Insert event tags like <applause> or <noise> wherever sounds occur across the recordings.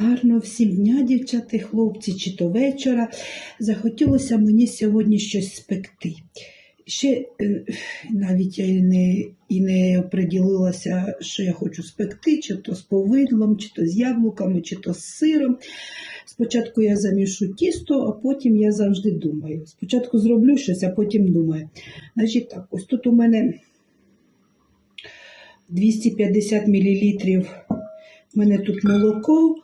Гарно всім дня, дівчата, хлопці, чи то вечора. Захотілося мені сьогодні щось спекти. Ще е, навіть я і не, і не приділилася, що я хочу спекти, чи то з повидлом, чи то з яблуками, чи то з сиром. Спочатку я замішу тісто, а потім я завжди думаю. Спочатку зроблю щось, а потім думаю. Значить так, ось тут у мене 250 мл. У мене тут молоко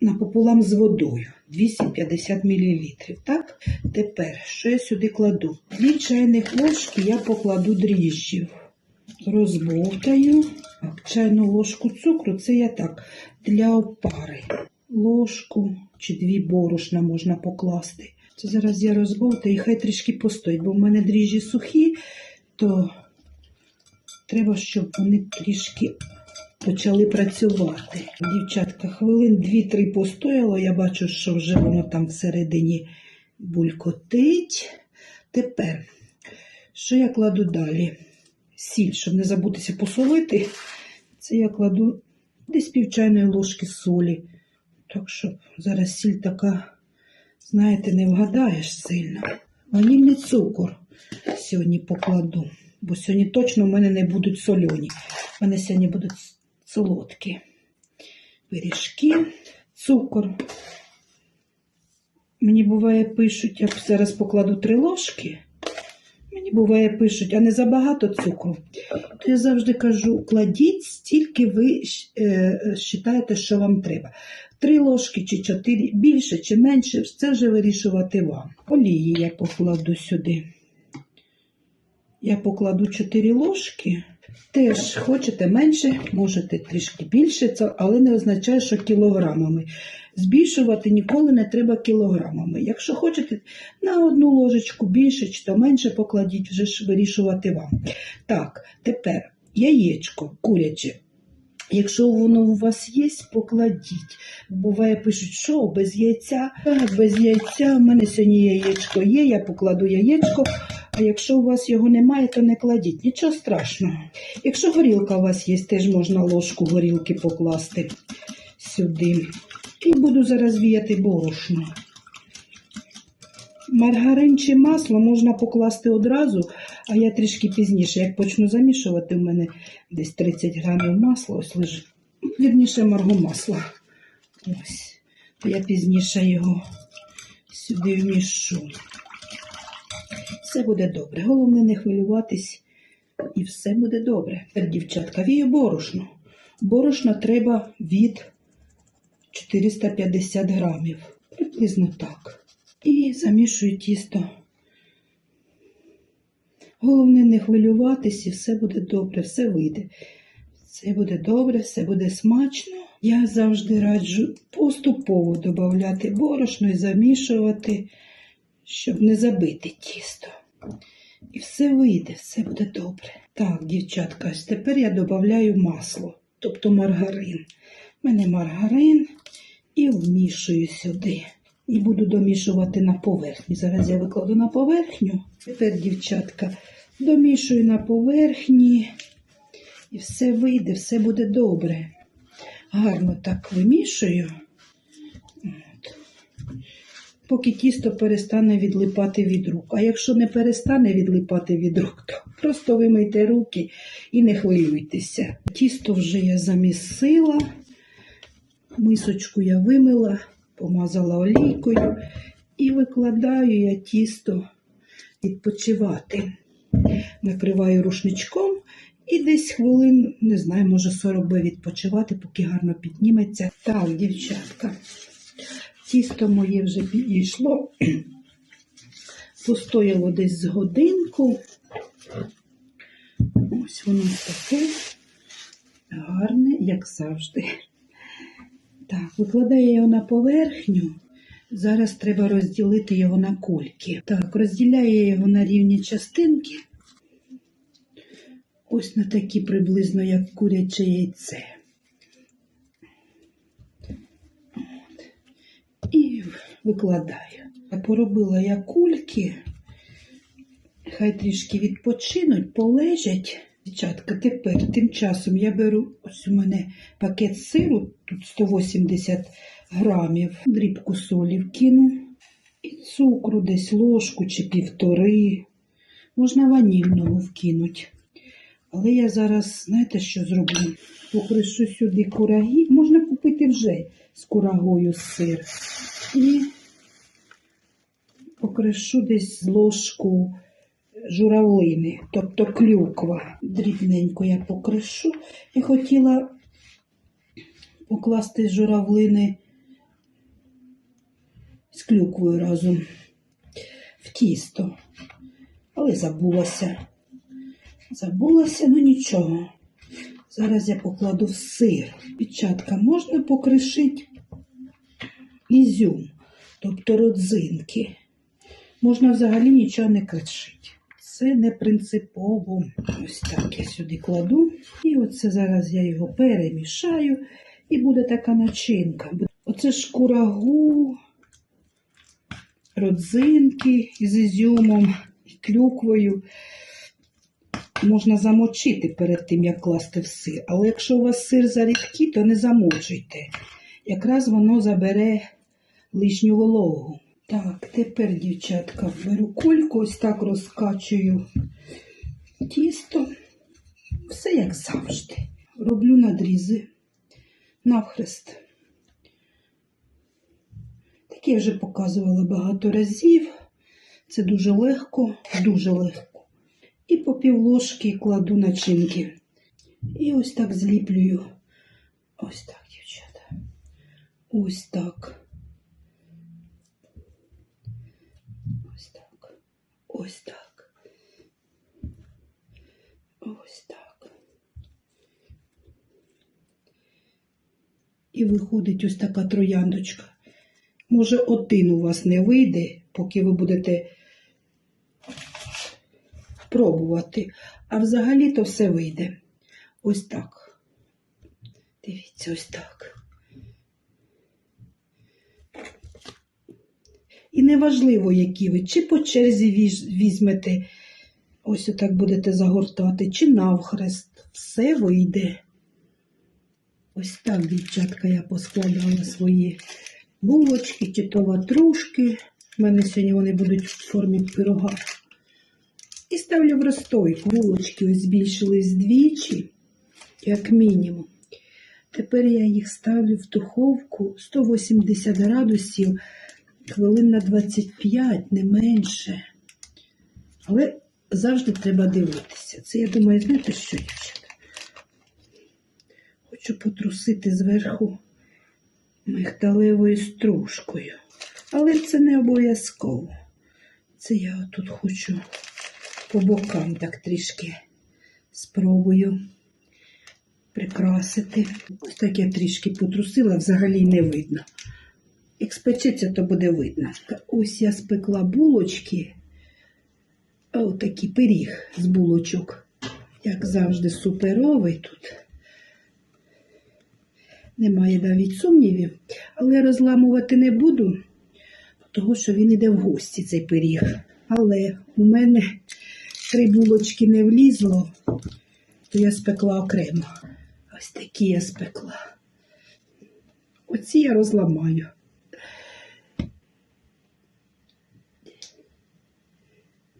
напополам з водою 250 мл. Так? Тепер, що я сюди кладу? Дві чайних ложки я покладу дріжджів. Розбовтаю. Чайну ложку цукру, це я так, для опари. Ложку чи дві борошна можна покласти. Це зараз я розбовтаю і хай трішки постоїть, бо в мене дріжджі сухі, то треба, щоб вони трішки почали працювати. Дівчатка, хвилин 2-3 постояло, я бачу, що вже воно там всередині булькотить. Тепер, що я кладу далі? Сіль, щоб не забутися посолити, це я кладу десь пів чайної ложки солі. Так що зараз сіль така, знаєте, не вгадаєш сильно. Ванільний цукор сьогодні покладу, бо сьогодні точно в мене не будуть сольоні. У мене сьогодні будуть солодкі пиріжки, цукор. Мені буває пишуть, я зараз покладу три ложки. Мені буває пишуть, а не забагато цукру. То я завжди кажу, кладіть стільки ви е, вважаєте, що вам треба. Три ложки чи чотири, більше чи менше, це вже вирішувати вам. Олії я покладу сюди. Я покладу 4 ложки. Теж хочете менше, можете трішки більше, але не означає, що кілограмами. Збільшувати ніколи не треба кілограмами. Якщо хочете на одну ложечку більше чи то менше покладіть, вже ж вирішувати вам. Так, тепер яєчко куряче. Якщо воно у вас є, покладіть. Буває, пишуть, що без яйця, Так, без яйця. У мене сьогодні яєчко є, я покладу яєчко. А якщо у вас його немає, то не кладіть. Нічого страшного. Якщо горілка у вас є, теж можна ложку горілки покласти сюди. І буду зараз віяти борошно. Маргарин чи масло можна покласти одразу, а я трішки пізніше, як почну замішувати, в мене десь 30 грамів масла, ось лежить. Вірніше марго масла. Ось. Я пізніше його сюди вмішу. Все буде добре. Головне не хвилюватись, і все буде добре. Тепер, дівчатка, вію борошно. Борошна треба від 450 грамів. Приблизно так. І замішую тісто. Головне не хвилюватись, і все буде добре, все вийде. Все буде добре, все буде смачно. Я завжди раджу поступово додати борошно і замішувати, щоб не забити тісто. І все вийде, все буде добре. Так, дівчатка, ось тепер я додаю масло, тобто маргарин. У мене маргарин і вмішую сюди. І буду домішувати на поверхні. Зараз я викладу на поверхню. Тепер, дівчатка, домішую на поверхні. І все вийде, все буде добре. Гарно так вимішую. Поки тісто перестане відлипати від рук. А якщо не перестане відлипати від рук, то просто вимийте руки і не хвилюйтеся. Тісто вже я замісила, мисочку я вимила, помазала олійкою і викладаю я тісто відпочивати. Накриваю рушничком і десь хвилин, не знаю, може 40 би відпочивати, поки гарно підніметься. Так, дівчатка, тісто моє вже підійшло, <clears throat> постояло десь з годинку. Ось воно таке гарне, як завжди. Так, викладаю його на поверхню. Зараз треба розділити його на кульки. Так, розділяю його на рівні частинки. Ось на такі приблизно, як куряче яйце. І викладаю. Поробила я кульки. Хай трішки відпочинуть, полежать. Дівчатка, тепер тим часом я беру ось у мене пакет сиру, тут 180 грамів, дрібку солі вкину і цукру десь ложку чи півтори. Можна ванільного вкинути. Але я зараз, знаєте, що зроблю? Покришу сюди кураги. Можна купити вже з курагою сир. І покришу десь ложку журавлини, тобто клюква. Дрібненько я покришу. Я хотіла покласти журавлини з клюквою разом в тісто. Але забулася. Забулася, ну нічого. Зараз я покладу в сир. Печатка можна покришити ізюм, тобто родзинки. Можна взагалі нічого не кришити. Це не принципово. Ось так я сюди кладу. І оце зараз я його перемішаю, і буде така начинка. Оце ж курагу, родзинки з ізюмом, і клюквою. Можна замочити перед тим, як класти в сир. Але якщо у вас сир зарідкий, то не замочуйте. Якраз воно забере лишню вологу. Так, тепер, дівчатка, беру кульку, ось так розкачую тісто. Все як завжди. Роблю надрізи навхрест. Таке я вже показувала багато разів. Це дуже легко, дуже легко. І по півложки кладу начинки. І ось так зліплюю. Ось так, дівчата. Ось так. Ось так. Ось так. Ось так. І виходить ось така трояндочка. Може, один у вас не вийде, поки ви будете пробувати. А взагалі то все вийде. Ось так. Дивіться, ось так. І неважливо, які ви, чи по черзі візьмете, ось отак будете загортати, чи навхрест. Все вийде. Ось так, дівчатка, я поскладала свої булочки чи то ватрушки. У мене сьогодні вони будуть в формі пирога. І ставлю в розстойку. Булочки ось збільшились двічі, як мінімум. Тепер я їх ставлю в духовку 180 градусів, хвилин на 25, не менше. Але завжди треба дивитися. Це, я думаю, знаєте що, дівчата? Хочу потрусити зверху мигдалевою стружкою. Але це не обов'язково. Це я тут хочу по бокам так трішки спробую прикрасити. Ось так я трішки потрусила, взагалі не видно. Як спечеться, то буде видно. Ось я спекла булочки. Ось такий пиріг з булочок. Як завжди, суперовий тут. Немає навіть сумнівів, але розламувати не буду, тому що він іде в гості, цей пиріг. Але у мене три булочки не влізло, то я спекла окремо. Ось такі я спекла. Оці я розламаю.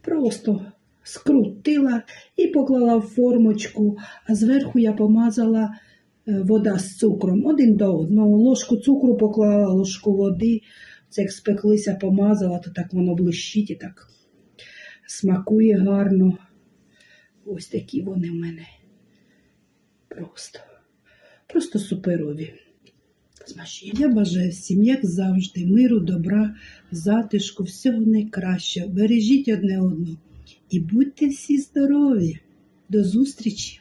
Просто скрутила і поклала в формочку, а зверху я помазала е, вода з цукром один до одного. Ложку цукру поклала, ложку води. Це як спеклися, помазала, то так воно блищить і так смакує гарно. Ось такі вони в мене. Просто, просто суперові. Смачні. Я бажаю всім, як завжди, миру, добра, затишку, всього найкращого. Бережіть одне одного і будьте всі здорові. До зустрічі!